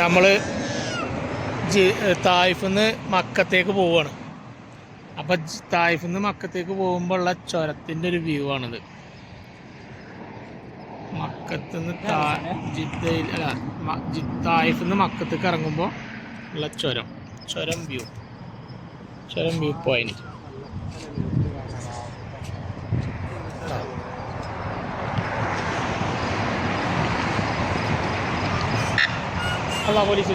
നമ്മൾ തായിഫിൽ നിന്ന് മക്കത്തേക്ക് പോവാണ്. അപ്പം തായിഫിൽ നിന്ന് മക്കത്തേക്ക് പോകുമ്പോൾ ഉള്ള ചുരത്തിന്റെ ഒരു വ്യൂ ആണിത്. മക്കത്ത് നിന്ന് ജിദ്ദയിൽ അല്ല തായ്ഫിന്ന് നിന്ന് മക്കത്തേക്ക് ഇറങ്ങുമ്പോൾ ഉള്ള ചുരം. ചുരം വ്യൂ ചുരം വ്യൂ പോയിന്റ് അല്ല പോലീസ്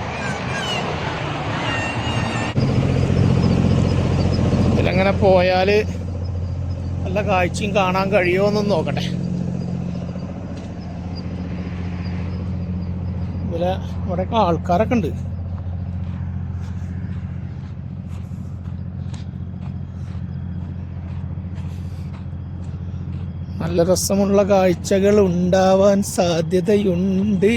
ഇതിലങ്ങനെ പോയാൽ നല്ല കാഴ്ചയും കാണാൻ കഴിയുമോ എന്നൊന്ന് നോക്കട്ടെ. ഇതിലെ ഇവിടെയൊക്കെ ആൾക്കാരൊക്കെ ഉണ്ട്. നല്ല രസമുള്ള കാഴ്ചകൾ ഉണ്ടാവാൻ സാധ്യതയുണ്ട്.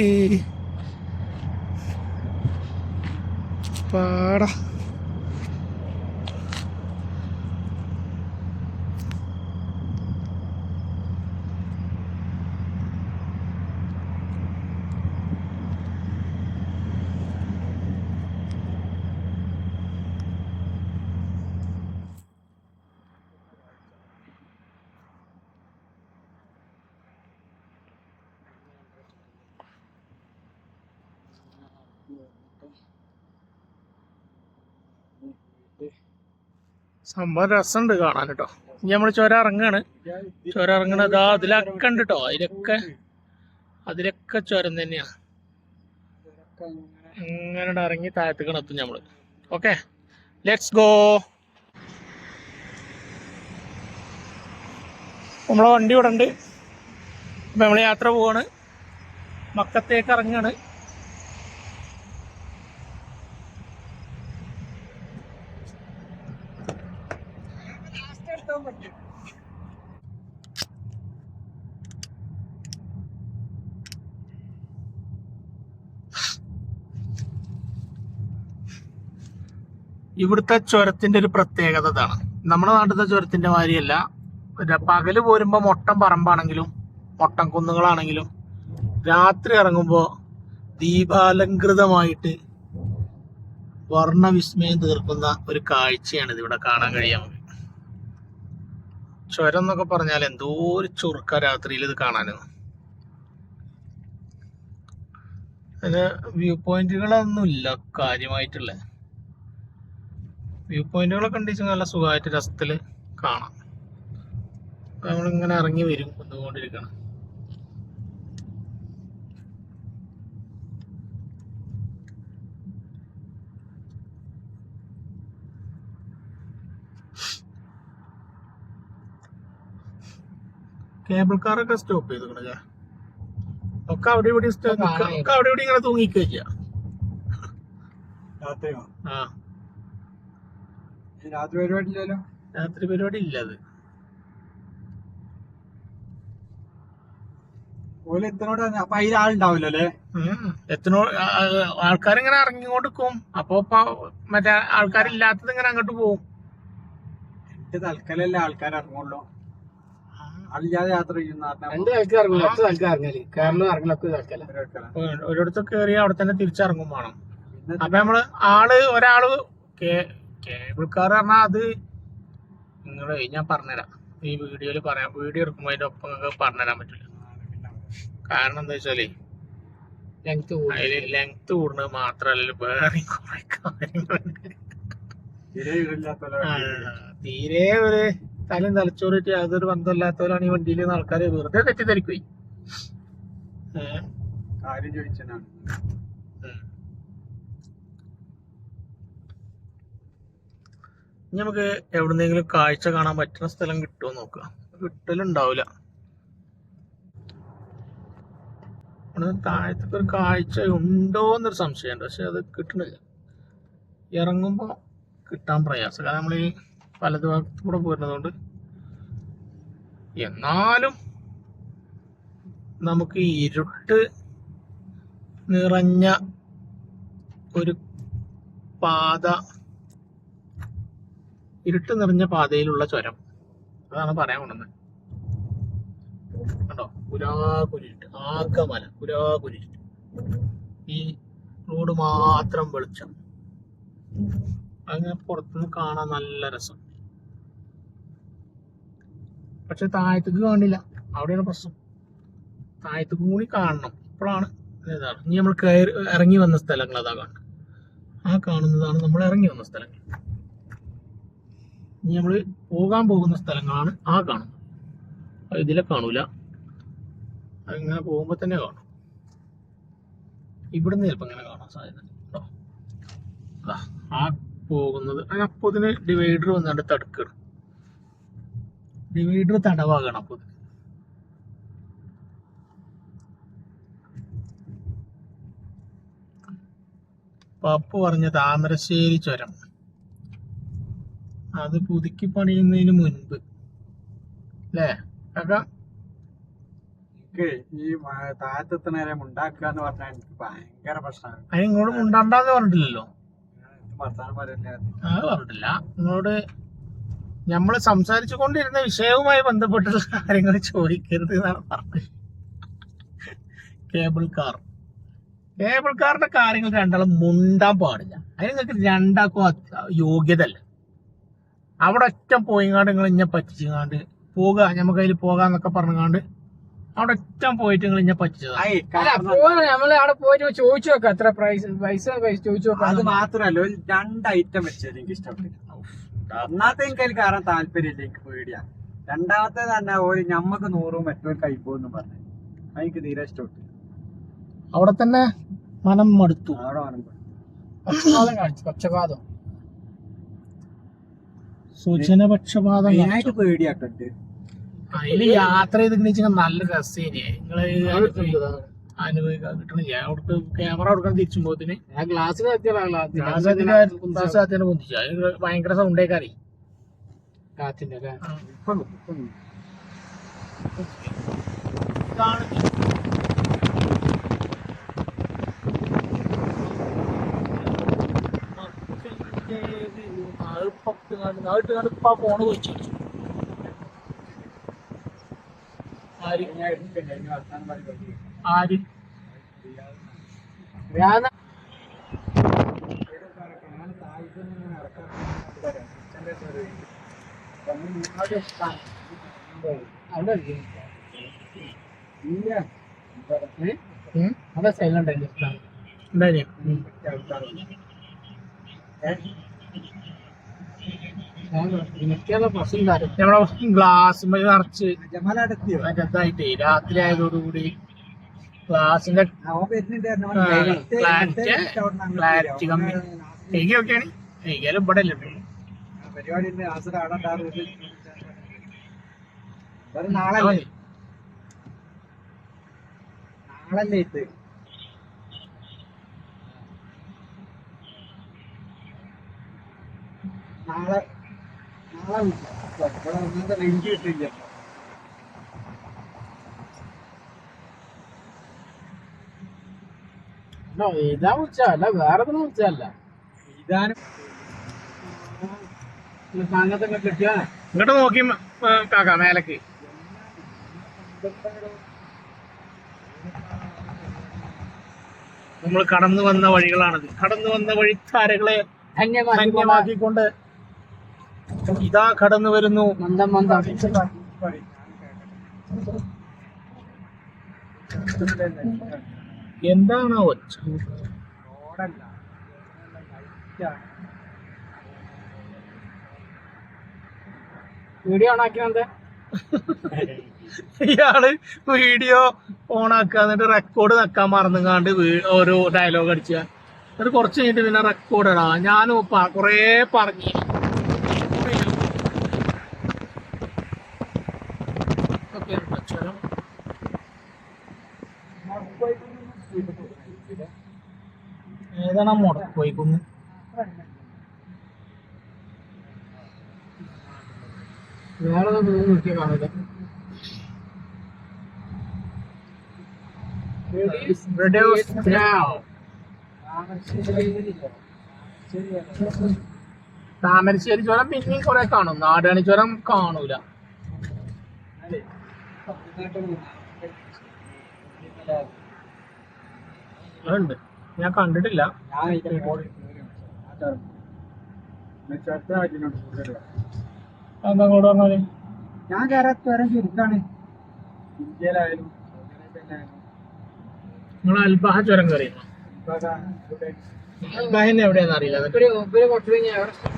പാടാ. സംഭവം രസമുണ്ട് കാണാൻ കേട്ടോ. ഇനി നമ്മൾ ചുര ഇറങ്ങാണ്. ചുരം ഇറങ്ങണത് അതിലൊക്കെ ഉണ്ട് കേട്ടോ. അതിലൊക്കെ അതിലൊക്കെ ചുരം തന്നെയാണ് അങ്ങനെ ഇറങ്ങി താഴത്തേക്കണെത്തും നമ്മൾ ഓക്കെ ലെറ്റ്സ് ഗോ നമ്മളെ വണ്ടി ഇവിടെ ഉണ്ട്. അപ്പം നമ്മൾ യാത്ര പോവാണ്. മക്കത്തേക്ക് ഇറങ്ങാണ്. ഇവിടുത്തെ ചുരത്തിന്റെ ഒരു പ്രത്യേകത ഇതാണ്. നമ്മുടെ നാട്ടിലത്തെ ചുരത്തിന്റെ മാതിരിയല്ല. പകൽ പോരുമ്പോ മൊട്ടം പറമ്പാണെങ്കിലും മൊട്ടം കുന്നുകളാണെങ്കിലും രാത്രി ഇറങ്ങുമ്പോ ദീപാലങ്കൃതമായിട്ട് വർണവിസ്മയം തീർക്കുന്ന ഒരു കാഴ്ചയാണ് ഇതിവിടെ കാണാൻ കഴിയാൻ ചുരം എന്നൊക്കെ പറഞ്ഞാൽ എന്തോ ഒരു ചുറുക്ക രാത്രിയിൽ ഇത് കാണാന്. വ്യൂ പോയിന്റുകളൊന്നും ഇല്ല കാര്യമായിട്ടുള്ള വ്യൂ പോയിന്റുകളൊക്കെ ഉണ്ടെങ്കിൽ നല്ല സുഖമായിട്ട് രസത്തിൽ കാണാം. നമ്മളിങ്ങനെ ഇറങ്ങി വരും കൊണ്ടുകൊണ്ടിരിക്കണം കേബിൾ കാറൊക്കെ സ്റ്റോപ്പ് ചെയ്ത് ഒക്കെ അവിടെ ഇവിടെ ഒക്കെ അവിടെ ഇവിടെ ഇങ്ങനെ തൂങ്ങിക്കുക ആ. രാത്രി പരിപാടി ഇല്ലല്ലോ? രാത്രി പരിപാടി ഇല്ല അത്. ആൾക്കാരിങ്ങനെ ഇറങ്ങിക്കൊണ്ടിരിക്കും. അപ്പൊ ഇപ്പൊ മറ്റേ ആൾക്കാരില്ലാത്തത് ഇങ്ങനെ അങ്ങോട്ട് പോകും എന്റെ തൽക്കാലല്ലേ ആൾക്കാർ ഇറങ്ങുള്ളൂ. ആളില്ലാതെ യാത്ര ചെയ്യുന്ന ഒരിടത്ത് കേറി അവിടെ തന്നെ തിരിച്ചിറങ്ങും വേണം. അപ്പൊ നമ്മൾ ആൾ ഒരാൾ കേ- കേബിൾ കാർ പറഞ്ഞാൽ അത് നിങ്ങൾ ഞാൻ പറഞ്ഞുതരാം. ഈ വീഡിയോയിൽ പറയാം. വീഡിയോ എടുക്കുമ്പോൾ അതിന്റെ ഒപ്പം നിങ്ങൾക്ക് പറഞ്ഞുതരാൻ പറ്റില്ല. കാരണം എന്താ വെച്ചാൽ ലെങ്ത് അതിൽ ലെങ്ത് കൂടുന്നത് മാത്രല്ല വേറെ കുറെ കാര്യങ്ങളുണ്ട് തീരെ ഒരു തലയും തലച്ചോറിട്ട് യാതൊരു ബന്ധമില്ലാത്തവരാണ് ഈ വണ്ടിയിൽ ആൾക്കാരെ വെറുതെ തെറ്റിദ്ധരിക്കുകയും കാര്യം ചോദിച്ചാണ് ഇനി നമുക്ക് എവിടുന്നെങ്കിലും കാഴ്ച കാണാൻ പറ്റുന്ന സ്ഥലം കിട്ടുമോ നോക്കുക കിട്ടലുണ്ടാവില്ല. താഴത്തൊക്കെ ഒരു കാഴ്ച ഉണ്ടോ എന്നൊരു സംശയമുണ്ട്. പക്ഷെ അത് കിട്ടണില്ല. ഇറങ്ങുമ്പോൾ കിട്ടാൻ പ്രയാസം. കാരണം നമ്മൾ ഈ വലതു ഭാഗത്ത് കൂടെ പോരുന്നതുകൊണ്ട് എന്നാലും നമുക്ക് ഇരുട്ട് നിറഞ്ഞ ഒരു പാത ഇരുട്ട് നിറഞ്ഞ പാതയിലുള്ള ചുരം. അതാണ് പറയാൻ കൊണ്ടുവന്നത്. കണ്ടോ? പുരാകുരിട്ട് ആകമല പുരാകുരിട്ട് ഈ റോഡ് മാത്രം വെളിച്ചം. അങ്ങനെ പുറത്തുനിന്ന് കാണാൻ നല്ല രസം. പക്ഷെ താഴത്തേക്ക് കാണില്ല. അവിടെയാണ് പ്രശ്നം. താഴത്തേക്ക് കൂടി കാണണം. ഇപ്പോഴാണ് ഇതാണ്. ഇനി നമ്മൾ കയറി ഇറങ്ങി വന്ന സ്ഥലങ്ങൾ അതാ കാണുന്നത്. ആ കാണുന്നതാണ് നമ്മൾ ഇറങ്ങി വന്ന സ്ഥലങ്ങൾ. ഇനി നമ്മൾ പോകാൻ പോകുന്ന സ്ഥലങ്ങളാണ് ആ കാണുന്നത്. ഇതിലെ കാണൂല. അങ്ങനെ പോകുമ്പോൾ തന്നെ കാണും. ഇവിടുന്ന് ചിലപ്പോൾ ഇങ്ങനെ കാണാൻ സാധ്യത കേട്ടോ ആ പോകുന്നത്. അപ്പോൾ ഇതിന് ഡിവൈഡർ വന്നിട്ട് തടുക്കണം. ഡിവൈഡർ തടവാകണം അപ്പോൾ പപ്പു പറഞ്ഞ താമരശ്ശേരി ചുരം. അത് പുതുക്കി പണിയുന്നതിന് മുൻപ്. അല്ലേ കാക്ക എനിക്ക് ഈ മ- താഴത്തെത്തണ ഉണ്ടാക്കുക എന്ന് പറഞ്ഞാൽ എനിക്ക് ഭയങ്കര പ്രശ്നമാണ്. അതിന് ഇങ്ങോട്ട് മുണ്ടാണ്ടാന്ന് പറഞ്ഞിട്ടില്ലല്ലോ. വർത്താനം പറയല്ലേ? അത് പറഞ്ഞിട്ടില്ല. നിങ്ങളോട് നമ്മൾ സംസാരിച്ചു കൊണ്ടിരുന്ന വിഷയവുമായി ബന്ധപ്പെട്ടുള്ള കാര്യങ്ങൾ ചോദിക്കരുത് എന്നാണ് പറഞ്ഞത്. Cable car. കേബിൾ കാറിന്റെ കാര്യങ്ങൾ രണ്ടാളും മുണ്ടാൻ പാടില്ല. അതിന് നിങ്ങൾക്ക് രണ്ടാക്കും അത് യോഗ്യത അല്ല അവിടെ ഒറ്റ പോയിങ്ങാണ്ട് നിങ്ങൾ ഇങ്ങനെ പറ്റിച്ചിങ്ങാണ്ട് പോകുക നമുക്ക് അതിൽ പോകാന്നൊക്കെ പറഞ്ഞുങ്ങാണ്ട് അവിടെ ഒറ്റ പോയിട്ട് നിങ്ങൾ ഇങ്ങനെ പറ്റിച്ചത്. നമ്മൾ അവിടെ പോയിട്ട് ചോദിച്ചു നോക്കാം എത്ര പ്രൈസ് പൈസ പൈസ ചോദിച്ചു അത് നോക്കാം മാത്രല്ല ഒരു രണ്ട് ഐറ്റം വെച്ചത് എനിക്ക് ഇഷ്ടപ്പെട്ടില്ല ഒന്നാമത്തെ എനിക്ക് അതിൽ കയറാൻ താല്പര്യമില്ല എനിക്ക് പേടിയാ. രണ്ടാമത്തെ തന്നെ ഒരു ഞമ്മക്ക് നൂറും മറ്റൊരു കഴിപ്പോന്നും പറഞ്ഞു. എനിക്ക് തീരെ ഇഷ്ടപ്പെട്ടു. അവിടെ തന്നെ മനം മടുത്തു. അവിടെ മനം മടുത്തു. പക്ഷപാതം കാണിച്ചു പക്ഷപാതം സുജനപക്ഷപാതം മെയിനായിട്ട് പേടിയാട്ടുണ്ട് അതിൽ യാത്ര ചെയ്തിട്ടുണ്ടെങ്കിൽ നല്ല രസേനെ. നിങ്ങൾ അനുഭവിക്കാൻ കിട്ടണില്ല. അവിടുത്തെ ക്യാമറ കൊടുക്കണം തിരിച്ചുമ്പോത്തിന് ഞാൻ ഗ്ലാസ്സിൽ എത്തിയാലും കാത്തിനെ പൊന്തിച്ചു അത് ഭയങ്കര സൗണ്ടേക്കാറി കാത്തിന്റെ അല്ലേ ഇപ്പം ഇപ്പം ഫോണ് പോയിച്ചു ആര്? ആര്? ഞാൻ അവിടെ സൈലന്റ് ആയിട്ട് നമ്മളെ ഗ്ലാസ് നിറച്ച്? ഇതായിട്ടേ രാത്രി ആയതോടുകൂടി ഗ്ലാസിന്റെ ക്ലാരിറ്റി കമ്മി എനിക്ക് ഒക്കെയാണ് എനിക്കാലും ഇവിടെ അല്ലേ. പരിപാടി നാളെ നാളല്ലേ ഇത്? നാളെ ലിങ്ക് കിട്ടില്ല വിളിച്ചല്ല വേറെ ഒന്നും വിളിച്ചല്ല ഇതാനും സാധനത്തൊക്കെ കിട്ടിയാ ഇങ്ങോട്ട് നോക്കി കാക്ക മേലക്ക്. നമ്മൾ കടന്നു വന്ന വഴികളാണത്. കടന്നു വന്ന വഴിത്താരകളെ താരകളെ ധന്യമാക്കിക്കൊണ്ട് ഇതാ കടന്നു വരുന്നു. മന്ദം മന്ദം എന്താണ് ഒച്ച? വീഡിയോ ഓണാക്കിയത് ഇയാൾ വീഡിയോ ഓണാക്കുക എന്നിട്ട് റെക്കോർഡ് നക്കാൻ മറന്നുങ്ങാണ്ട് ഓരോ ഡയലോഗ് അടിച്ചു. എന്നിട്ട് കുറച്ച് കഴിഞ്ഞിട്ട് പിന്നെ റെക്കോർഡ് ഇടാ. ഞാൻ കുറേ പറഞ്ഞു. ഇതൊക്കെയാണ് ചുരം. ഏതാണ് മുടക്കോയിക്കുന്ന് വേറെ ഒന്നും നോക്കിയാ കാണില്ല. താമരശ്ശേരി ചുരം പിന്നെയും കുറെ കാണും. നാടാണി ചുരം കാണൂല. അതുണ്ട് ഞാൻ കണ്ടിട്ടില്ല. എന്താ കൂടെ പറഞ്ഞാൽ ഞാൻ കയറാൻ ചുരം ചുരുക്കാണ് ഇന്ത്യയിലായാലും നിങ്ങൾ അൽബാഹ ചുരം കയറി. അൽബാഹ എവിടെയാണെന്ന് അറിയില്ല എന്നിട്ട് ഒരു ഒരു കുറച്ച് കഴിഞ്ഞാൽ എവറസ്റ്റ്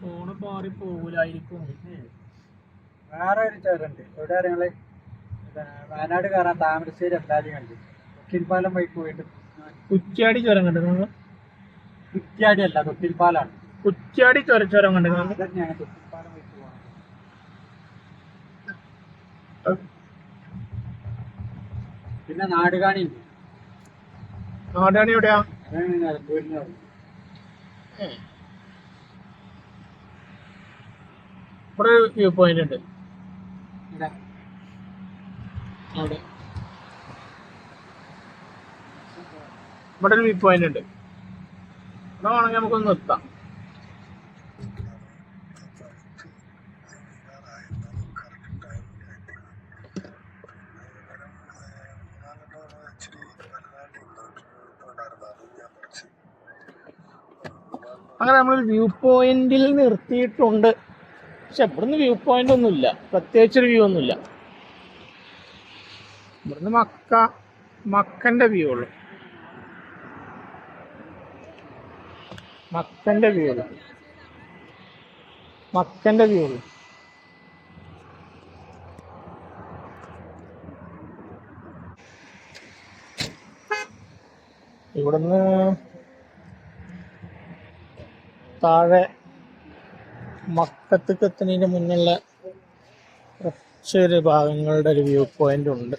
ഫോണ് പാറി പോകൂലായിരിക്കും വേറെ ഒരു ചേരുണ്ട് എവിടെ നിങ്ങൾ വയനാട് കയറാൻ താമരശ്ശേരി എന്തായാലും കണ്ടു. തൊട്ടിൽപ്പാലം വഴി പോയിട്ട് കുറ്റ്യാടി ചുരം കണ്ടു നിങ്ങൾ? കുറ്റിയാടി അല്ല തൊട്ടിൽപ്പാലാണ് കുറ്റ്യാടി ചുര ചുരം കണ്ടു നിങ്ങൾ? തന്നെയാണ് തൊട്ടിൽപ്പാലം വഴി പോവാൻ പിന്നെ നാടുകാണി ഉണ്ട്. നാടുകാണി എവിടെയാ? അതാണ് ഇവിടെ വ്യൂ പോയിന്റ് ഉണ്ട്. അവിടെ. ഇവിടെ ഒരു വ്യൂ പോയിന്റ് ഉണ്ട്. ഇവിടെ വേണമെങ്കിൽ നമുക്കൊന്ന് നിർത്താം. അങ്ങനെ നമ്മൾ വ്യൂ പോയിന്റിൽ നിർത്തിയിട്ടുണ്ട്. പക്ഷെ ഇവിടുന്ന് വ്യൂ പോയിന്റ് ഒന്നുമില്ല. പ്രത്യേകിച്ചൊരു വ്യൂ ഒന്നുമില്ല. ഇവിടുന്ന് മക്ക മക്കന്റെ വ്യൂ ഉള്ളു. മക്കന്റെ വ്യൂ ഉള്ളു. മക്കന്റെ വ്യൂ ഉള്ളു. ഇവിടുന്ന് താഴെ മക്കത്തേക്ക് എത്തുന്നതിന് മുന്നുള്ള കുറച്ചൊരു ഭാഗങ്ങളുടെ ഒരു വ്യൂ പോയിന്റ് ഉണ്ട്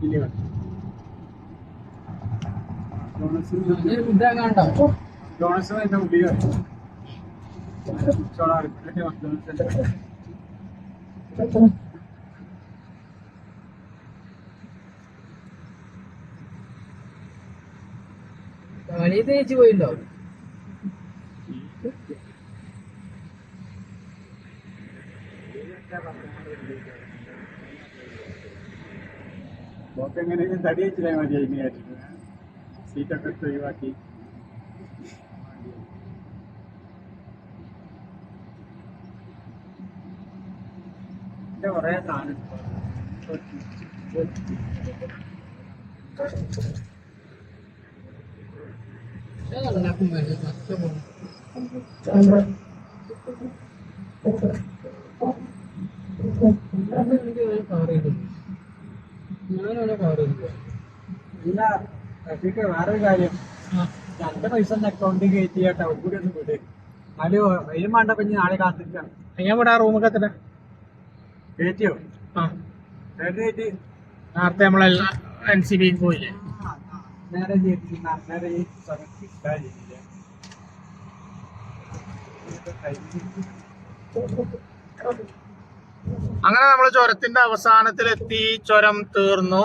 dizine. Stein. ഇതാകണ്ടോ ജോൺസൺ എന്റെ ഉള്ളിൽ കളി തേച്ച് പോയിണ്ടോ എങ്ങനെയും തടി വെച്ചില്ലേ മതി ഇങ്ങനെയായിട്ട് സീറ്റൊക്കെ എടുത്ത് ഒഴിവാക്കി. ഇത് കുറേ സാധനം ഉണ്ടാക്കും വേണ്ട പത്ത് പോണം കവർ ചെയ്തു ഞാനവിടെ കവർ ചെയ്തു ഇല്ല റഫീക്ക് വേറൊരു കാര്യം. പൈസ ഒന്ന് അക്കൗണ്ടിൽ കയറ്റി കേട്ടോ കൂടി ഒന്ന് വിട്. അതിലും ഇനി നാളെ കാത്തിരിക്കണം. ഞാൻ ഇവിടെ ആ റൂമൊക്കെ എത്തട്ടെ? കയറ്റിയോ? ആ. കയറ്റി. നേരത്തെ നമ്മളെ എൻ സി ബിക്ക് പോയില്ലേ? നേരെ നേരെ ഈ സമയത്ത് ഇട്ടാ ചെയ്തില്ലേ അങ്ങനെ നമ്മൾ ചുരത്തിന്റെ അവസാനത്തിലെത്തി. ചുരം തീർന്നു.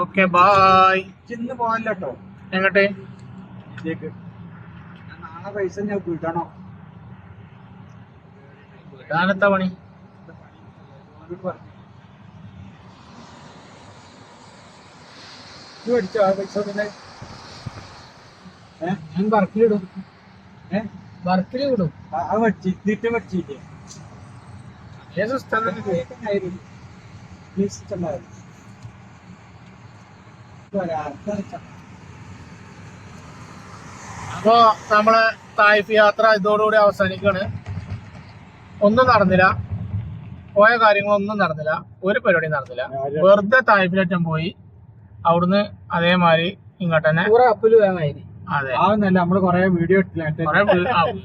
ഓക്കെ ബായ് ചിന്ന് പോകാനല്ലോ എങ്ങട്ടെ? നാളെ പൈസ ഞാൻ വിടണോ? വിടാനത്ത പണി? മേടിച്ചോ ആ പൈസ ഞാൻ വർക്കിലിടും. ഏ? വർക്കിൽ വിടും ആ- അത് പഠിച്ച് സ്ഥലത്ത് അപ്പോ നമ്മളെ തായ്ഫ് യാത്ര ഇതോടുകൂടി അവസാനിക്കാണ് ഒന്നും നടന്നില്ല. പോയ കാര്യങ്ങളൊന്നും നടന്നില്ല. ഒരു പരിപാടി നടന്നില്ല. വെറുതെ തായ്ഫിലേറ്റം പോയി. അവിടുന്ന് അതേമാതിരി ഇങ്ങോട്ട് തന്നെ അതെ. നമ്മൾ കൊറേ വീഡിയോ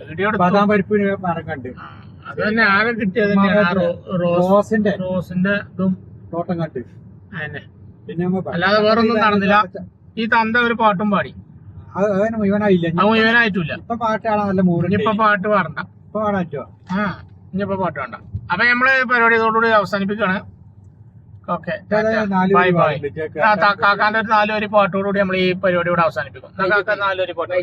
വീഡിയോ എടുത്തു. ബദാം പരിപ്പിന് മരം കണ്ട്. ആ, അത് തന്നെ ആകെ കിട്ടിയത് തന്നെയാണ്. ആ റോ- റോസ് റോസിന്റെ. റോസിന്റെ ഇതും തോട്ടം കണ്ട് അതന്നെ. പിന്നെ അല്ലാതെ വേറൊന്നും നടന്നില്ല ഈ തന്ത ഒരു പാട്ടും പാടി. അത് അതിന് മുഴുവനായില്ല? അത് മുഴുവനായിട്ടില്ല. ഇപ്പൊ പാട്ടാണ് നല്ല പാട്ട് പാടണ്ട. ഇപ്പൊ പാടാൻ പറ്റുമോ ആ ഇനിയിപ്പോ പാട്ട് വേണ്ട അപ്പൊ നമ്മൾ പരിപാടി ഇതോടുകൂടി അവസാനിപ്പിക്കാണ് ഓക്കെ ബൈ ബൈ. കാക്കാന്റെ ഒരു നാലുവരി പാട്ടോടുകൂടി നമ്മൾ ഈ പരിപാടി ഇവിടെ അവസാനിപ്പിക്കും കാക്ക നാലുവരി പാട്ട്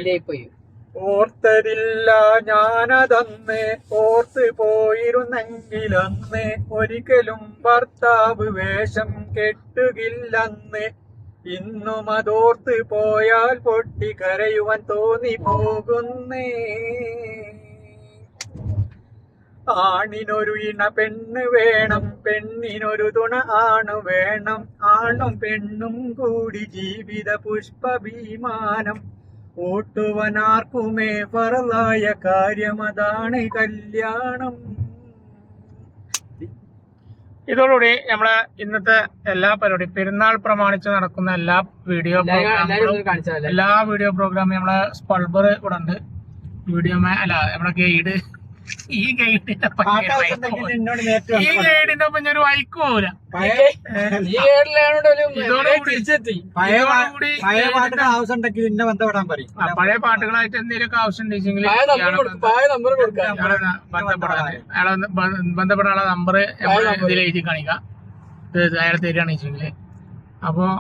ഓർത്തരില്ല ഞാനതന്ന് ഓർത്ത് പോയിരുന്നെങ്കിലന്ന് ഒരിക്കലും ഭർത്താവ് വേഷം കെട്ടുകില്ലെന്ന്. ഇന്നും അതോർത്ത് പോയാൽ പൊട്ടി കരയുവാൻ തോന്നി പോകുന്നേ ആണിനൊരു ഇണ പെണ്ണ് വേണം പെണ്ണിനൊരു തുണ ആണ് വേണം. ആണും പെണ്ണും കൂടി ജീവിത പുഷ്പഭിമാനം ഓട്ടുവനാർക്കുമേ പറലായ കാര്യമതാണ് കല്യാണം. ഇതോടുകൂടി നമ്മളെ ഇന്നത്തെ എല്ലാ പരിപാടി പെരുന്നാൾ പ്രമാണിച്ച് നടക്കുന്ന എല്ലാ വീഡിയോ എല്ലാ വീഡിയോ പ്രോഗ്രാമും നമ്മളെ സ്പൾബർ ഇവിടെ ഉണ്ട് വീഡിയോ അല്ല നമ്മളെ ഗൈഡ് ഈ ഗൈഡിന്റെ. ഈ ഗൈഡിന്റെ ഒപ്പം ഞാൻ ഒരു വൈക്ക് പഴയ പാട്ടുകളായിട്ട് എന്തെങ്കിലും ആവശ്യം ഉണ്ടെങ്കിൽ ബന്ധപ്പെടാനുള്ള നമ്പർ ഇതിൽ എഴുതി കാണിക്കാം. ഇത് അയാളെ തരികയാണെന്ന് വെച്ചെങ്കിൽ അപ്പോൾ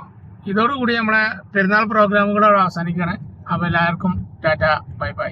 ഇതോടുകൂടി നമ്മളെ പെരുന്നാൾ പ്രോഗ്രാമുകളോട് അവസാനിക്കണേ അവസാനിക്കുകയാണ്. അപ്പോൾ എല്ലാവർക്കും ടാറ്റ ബൈ ബൈ.